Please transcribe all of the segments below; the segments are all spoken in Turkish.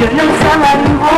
Gönül seven o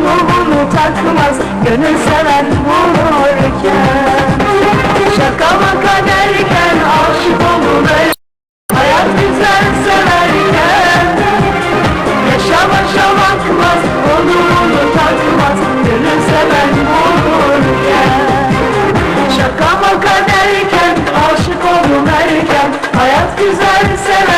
onu bunu takmaz? Gönül sever vururken. Şaka maka derken aşık olur Hayat güzel severken. Yaşa başa bakmaz onu bunu takmaz? Gönül sever vururken. Şaka maka derken aşık olur Hayat güzel severken.